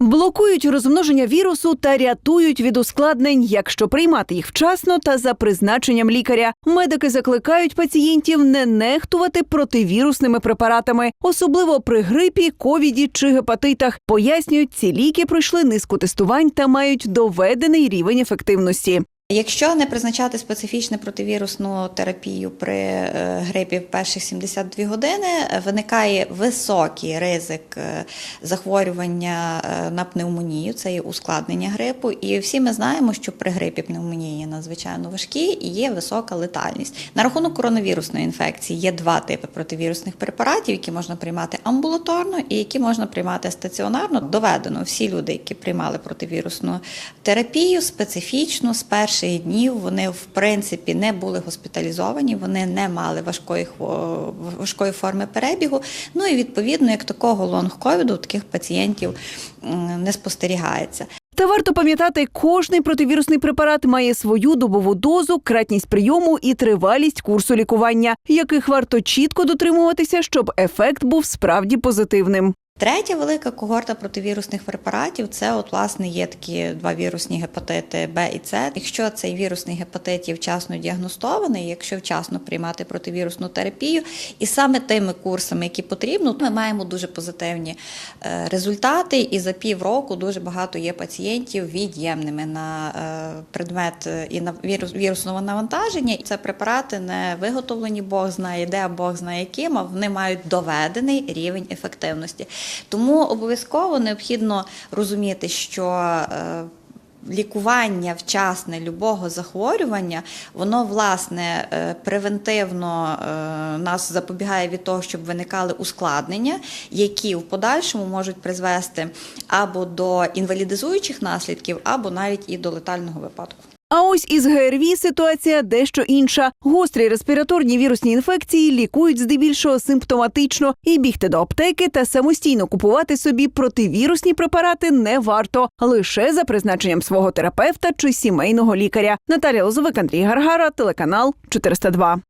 Блокують розмноження вірусу та рятують від ускладнень, якщо приймати їх вчасно та за призначенням лікаря. Медики закликають пацієнтів не нехтувати противірусними препаратами, особливо при грипі, ковіді чи гепатитах. Пояснюють, ці ліки пройшли низку тестувань та мають доведений рівень ефективності. Якщо не призначати специфічну противірусну терапію при е, грипі перших 72 години, е, виникає високий ризик е, захворювання на пневмонію, це є ускладнення грипу. І всі ми знаємо, що при грипі пневмонії надзвичайно важкі і є висока летальність. На рахунок коронавірусної інфекції є два типи противірусних препаратів, які можна приймати амбулаторно і які можна приймати стаціонарно. Доведено всі люди, які приймали противірусну терапію, специфічно з перших днів вони в принципі не були госпіталізовані, вони не мали важкої важкої форми перебігу. Ну і відповідно, як такого лонг-ковіду, таких пацієнтів не спостерігається. Та варто пам'ятати, кожний противірусний препарат має свою добову дозу, кратність прийому і тривалість курсу лікування, яких варто чітко дотримуватися, щоб ефект був справді позитивним. Третя велика когорта противірусних препаратів це от власне є такі два вірусні гепатити Б і С. Якщо цей вірусний гепатит є вчасно діагностований, якщо вчасно приймати противірусну терапію, і саме тими курсами, які потрібно, ми маємо дуже позитивні е, результати. І за півроку дуже багато є пацієнтів від'ємними на е, предмет е, і на вірус, вірусного навантаження. Це препарати не виготовлені Бог знає де, Бог знає яким, а вони мають доведений рівень ефективності. Тому обов'язково необхідно розуміти, що е, лікування вчасне любого захворювання, воно власне е, превентивно е, нас запобігає від того, щоб виникали ускладнення, які в подальшому можуть призвести або до інвалідизуючих наслідків, або навіть і до летального випадку. А ось із ГРВІ ситуація дещо інша. Гострі респіраторні вірусні інфекції лікують здебільшого симптоматично, і бігти до аптеки та самостійно купувати собі противірусні препарати не варто лише за призначенням свого терапевта чи сімейного лікаря. Наталія Лозовик, Андрій Гаргара, телеканал 402.